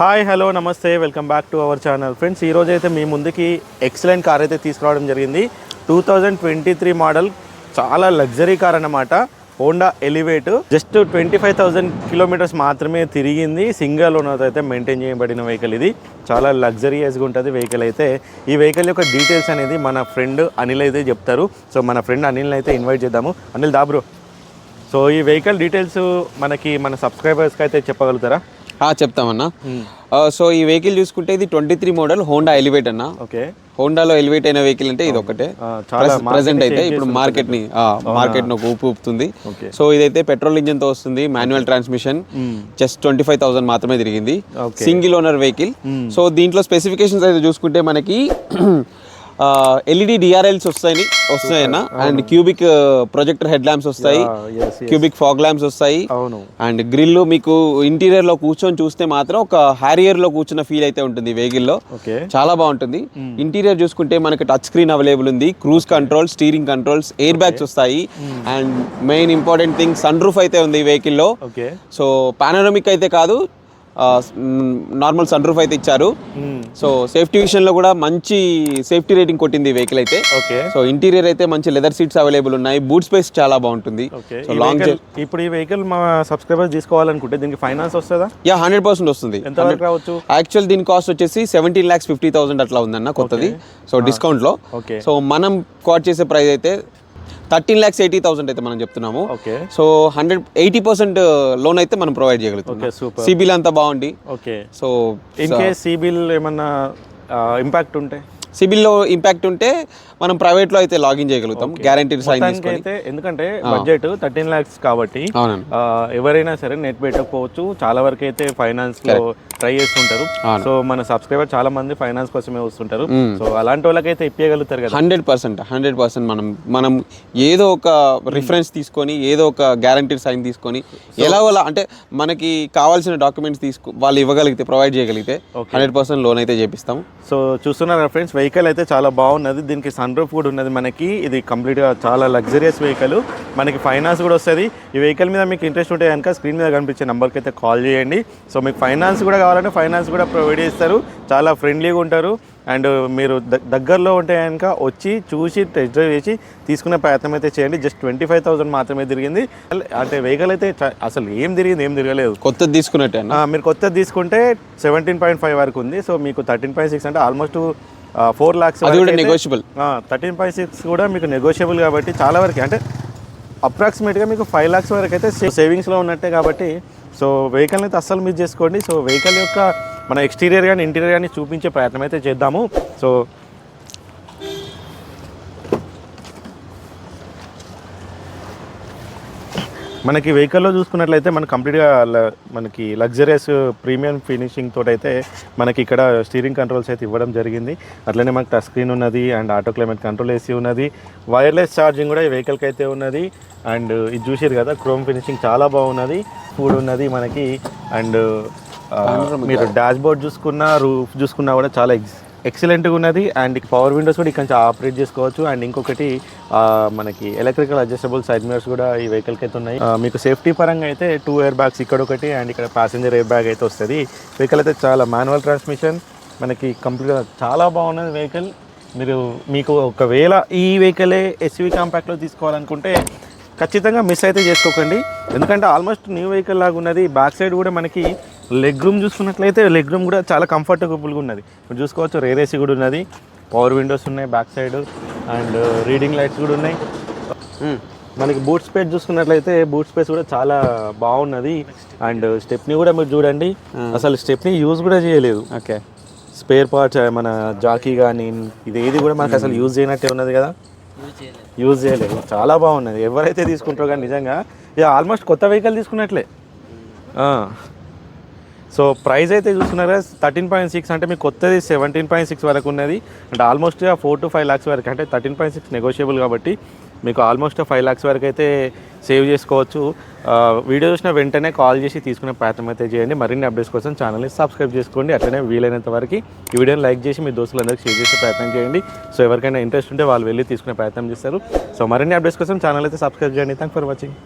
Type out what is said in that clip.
Hi hello నమస్తే welcome back to our channel. Friends ఈ రోజు అయితే మీ ముందుకి ఎక్సలెంట్ కార్ అయితే తీసుకురావడం జరిగింది. Two thousand twenty three model చాలా లగ్జరీ కార్ అన్నమాట. Honda Elevate. Just twenty five thousand kilometres మాత్రమే తిరిగింది. సింగల్ ఓనర్ అయితే మెయింటైన్ చేయబడిన వెహికల్ ఇది. చాలా లగ్జరియస్గా ఉంటుంది వెహికల్ అయితే. ఈ వెహికల్ యొక్క డీటెయిల్స్ అనేది మన ఫ్రెండ్ అనిల్ అయితే చెప్తారు. సో మన ఫ్రెండ్ అనిల్ని అయితే ఇన్వైట్ చేద్దాము. అనిల్ దాబ్రో సో ఈ వెహికల్ డీటెయిల్స్ మనకి మన సబ్స్క్రైబర్స్కి అయితే చెప్పగలుగుతారా? చెప్తామన్నా. సో ఈ వెహికల్ చూసుకుంటే ఇది twenty three model Honda Elevate అన్న. ఓకే. హోండాలో ఎలివేట్ అయిన వెహికల్ అంటే ఇది ఒకటే. ప్రెసెంట్ అయితే ఇప్పుడు మార్కెట్ని మార్కెట్ను ఊపు ఊపుతుంది. సో ఇదైతే పెట్రోల్ ఇంజిన్తో వస్తుంది manual transmission just twenty five thousand మాత్రమే తిరిగింది. సింగిల్ ఓనర్ వెహికల్ సో దీంట్లో స్పెసిఫికేషన్స్ అయితే చూసుకుంటే మనకి ఎల్ఈడి డిఆర్ఎల్స్ వస్తాయి వస్తాయన్న. And cubic projector head lamps వస్తాయి. క్యూబిక్ ఫాగ్ ల్యాంప్స్ వస్తాయి. అండ్ గ్రిల్ మీకు ఇంటీరియర్లో కూర్చొని చూస్తే మాత్రం ఒక హ్యారియర్లో కూర్చున్న ఫీల్ అయితే ఉంటుంది వెహికల్లో. చాలా బాగుంటుంది. ఇంటీరియర్ చూసుకుంటే మనకి టచ్ స్క్రీన్ అవైలబుల్ ఉంది. Cruise control steering controls air bags వస్తాయి. And main important thing sun roof అయితే ఉంది ఈ వెహికల్లో. సో పానోరమిక్ అయితే కాదు నార్మల్ సన్ రూఫ్ అయితే ఇచ్చారు. సో సేఫ్టీ విషయంలో కూడా మంచి సేఫ్టీ రేటింగ్ కొట్టింది వెహికల్ అయితే. సో ఇంటీరియర్ అయితే మంచి లెదర్ సీట్స్ అవైలబుల్ ఉన్నాయి. బూట్ స్పేస్ చాలా బాగుంటుంది. సో లాంగ్ ఇప్పుడు ఈ వెహికల్ మా సబ్స్క్రైబర్స్ తీసుకోవాలనుకుంటే దీనికి ఫైనాన్స్ వస్తుందా? యా హండ్రెడ్ పర్సెంట్ వస్తుంది. ఎంత వరకు రావచ్చు? యాక్చువల్ దీని కాస్ట్ వచ్చేసి సెవెంటీన్ ల్యాక్స్ ఫిఫ్టీ థౌసండ్ అట్లా ఉందన్న కొత్తది. సో డిస్కౌంట్లో. సో మనం కాట్ చేసే ప్రైస్ అయితే థర్టీన్ ల్యాక్స్ ఎయిటీ థౌసండ్ అయితే మనం చెప్తున్నాము. So hundred eighty percent loan అయితే మనం ప్రొవైడ్ చేయగలుగుతాం సిబిల్ అంతా బాగుండి. Okay. So in case CIBIL ఏమన్నా ఇంపాక్ట్ ఉంటే? సిబిల్లో ఇంపాక్ట్ ఉంటే మనం ప్రైవేట్లో అయితే లాగిన్ చేయగలుగుతాం గ్యారంటీ సైన్ అయితే ఎందుకంటే బడ్జెట్ థర్టీన్ లాక్స్ కాబట్టి ఎవరైనా సరే నెట్ పెట్టకపోవచ్చు. చాలా వరకు అయితే ఫైనాన్స్లో ట్రై చేస్తుంటారు. సో మన సబ్స్క్రైబర్ చాలా మంది ఫైనాన్స్ కోసమే వస్తుంటారు. సో అలాంటి వాళ్ళకైతే ఇప్పగలుగుతారు కదా. హండ్రెడ్ పర్సెంట్ హండ్రెడ్ పర్సెంట్ మనం మనం ఏదో ఒక రిఫరెన్స్ తీసుకొని ఏదో ఒక గ్యారంటీ సైన్ తీసుకొని ఎలాగోలా అంటే మనకి కావాల్సిన డాక్యుమెంట్స్ తీసుకు వాళ్ళు ఇవ్వగలిగితే ప్రొవైడ్ చేయగలిగితే హండ్రెడ్ పర్సెంట్ లోన్ అయితే చేపిస్తాము సో చూస్తున్నారా ఫ్రెండ్స్ వెహికల్ అయితే చాలా బాగున్నది. దీనికి సన్ రూఫ్ కూడా ఉన్నది మనకి. ఇది కంప్లీట్గా చాలా లగ్జరియస్ వెహికల్ మనకి ఫైనాన్స్ కూడా వస్తుంది. ఈ వెహికల్ మీద మీకు ఇంట్రెస్ట్ ఉంటే కనుక స్క్రీన్ మీద కనిపించే నెంబర్కి అయితే కాల్ చేయండి. సో మీకు ఫైనాన్స్ కూడా కావాలంటే ఫైనాన్స్ కూడా ప్రొవైడ్ చేస్తారు. చాలా ఫ్రెండ్లీగా ఉంటారు. అండ్ మీరు దగ్గరలో ఉంటే కనుక వచ్చి చూసి టెస్ట్ డ్రైవ్ చేసి తీసుకునే ప్రయత్నం అయితే చేయండి. జస్ట్ ట్వంటీ ఫైవ్ థౌసండ్ మాత్రమే తిరిగింది. అంటే వెహికల్ అయితే అసలు ఏం తిరిగింది ఏం తిరగలేదు. కొత్తది తీసుకున్నట్టే మీరు కొత్తది తీసుకుంటే సెవెంటీన్ పాయింట్ ఫైవ్ వరకు ఉంది. సో మీకు థర్టీన్ పాయింట్ సిక్స్ అంటే ఆల్మోస్ట్ ఫోర్ అది కూడా నెగోషియబుల్ థర్టీన్ పాయింట్ సిక్స్ కూడా మీకు నెగోషియబుల్ కాబట్టి చాలా వరకు అంటే అప్రాక్సిమేట్గా మీకు ఫైవ్ లాక్స్ వరకు అయితే సేవింగ్స్లో ఉన్నట్టే కాబట్టి సో వెహికల్ని అయితే అస్సలు మిస్ చేసుకోండి. సో వెహికల్ యొక్క మన ఎక్స్టీరియర్ కానీ ఇంటీరియర్ కానీ చూపించే ప్రయత్నం అయితే చేద్దాము. సో మనకి వెహికల్లో చూసుకున్నట్లయితే మనకి కంప్లీట్గా మనకి లగ్జరియస్ ప్రీమియం ఫినిషింగ్ తోటి అయితే మనకి ఇక్కడ స్టీరింగ్ కంట్రోల్స్ అయితే ఇవ్వడం జరిగింది. అట్లనే మనకి టచ్ స్క్రీన్ ఉన్నది and auto climate control AC ఉన్నది. వైర్లెస్ ఛార్జింగ్ కూడా ఈ వెహికల్కి అయితే ఉన్నది. అండ్ ఇది చూసారు కదా క్రోమ్ ఫినిషింగ్ చాలా బాగున్నది ఫుడ్ ఉన్నది మనకి. అండ్ మీరు డాష్ బోర్డ్ చూసుకున్నా రూఫ్ చూసుకున్నా కూడా చాలా ఎక్సలెంట్గా ఉన్నది. అండ్ పవర్ విండోస్ కూడా ఇక్కడ నుంచి ఆపరేట్ చేసుకోవచ్చు. అండ్ ఇంకొకటి మనకి ఎలక్ట్రికల్ అడ్జస్టబుల్ సైడ్ మిరర్స్ కూడా ఈ వెహికల్కి అయితే ఉన్నాయి. మీకు సేఫ్టీ పరంగా అయితే టూ ఎయిర్ బ్యాగ్స్ ఇక్కడ ఒకటి అండ్ ఇక్కడ ప్యాసింజర్ ఎయిర్ బ్యాగ్ అయితే వస్తుంది. వెహికల్ అయితే చాలా మాన్యువల్ ట్రాన్స్మిషన్ మనకి కంప్లీట్గా చాలా బాగున్నది వెహికల్ మీరు మీకు ఒకవేళ ఈ వెహికలే ఎస్యూవీ కాంపాక్ట్లో తీసుకోవాలనుకుంటే ఖచ్చితంగా మిస్ అయితే చేసుకోకండి. ఎందుకంటే ఆల్మోస్ట్ న్యూ వెహికల్ లాగా ఉన్నది. బ్యాక్ సైడ్ కూడా మనకి లెగ్ రూమ్ చూసుకున్నట్లయితే లెగ్ రూమ్ కూడా చాలా కంఫర్టబుల్గా ఉన్నది. మీరు చూసుకోవచ్చు రేర్ ఏసీ కూడా ఉన్నది. పవర్ విండోస్ ఉన్నాయి back side and reading lights కూడా ఉన్నాయి. మనకి బూట్ స్పేస్ చూసుకున్నట్లయితే బూట్ స్పేస్ కూడా చాలా బాగున్నది. అండ్ స్టెప్ని కూడా మీరు చూడండి. అసలు స్టెప్ని యూజ్ కూడా చేయలేదు. ఓకే స్పేర్ పార్ట్స్ మన జాకీ కానీ ఇది ఏది కూడా మనకు అసలు యూజ్ చేయనట్టే ఉన్నది కదా. యూజ్ చేయలేదు. చాలా బాగున్నది. ఎవరైతే తీసుకుంటారో కానీ నిజంగా ఇది ఆల్మోస్ట్ కొత్త వెహికల్ తీసుకున్నట్లే. సో ప్రైస్ అయితే చూస్తున్నారా థర్టీన్ పాయింట్ సిక్స్ అంటే మీకు కొత్తది సెవెంటీన్ పాయింట్ సిక్స్ వరకు ఉన్నది. అంటే almost four to five lakhs వరకు అంటే థర్టీన్ పాయింట్ సిక్స్ నెగోషియబుల్ కాబట్టి మీకు ఆల్మోస్ట్ ఫైవ్ ల్యాక్స్ వరకు అయితే సేవ్ చేసుకోవచ్చు. వీడియో చూసిన వెంటనే కాల్ చేసి తీసుకునే ప్రయత్నం అయితే చేయండి. మరిన్ని అప్డేట్స్ కోసం ఛానల్ని సబ్స్క్రైబ్ చేసుకోండి. అట్లనే వీలైనంత వరకు ఈ వీడియోని లైక్ చేసి మీ దోస్తులందరికీ షేర్ చేసే ప్రయత్నం చేయండి. సో ఎవరికైనా ఇంట్రెస్ట్ ఉంటే వాళ్ళు వెళ్ళి తీసుకునే ప్రయత్నం చేస్తారు. సో మరిన్ని అప్డేట్స్ కోసం ఛానల్ అయితే సబ్స్క్రైబ్ చేయండి. Thank for watching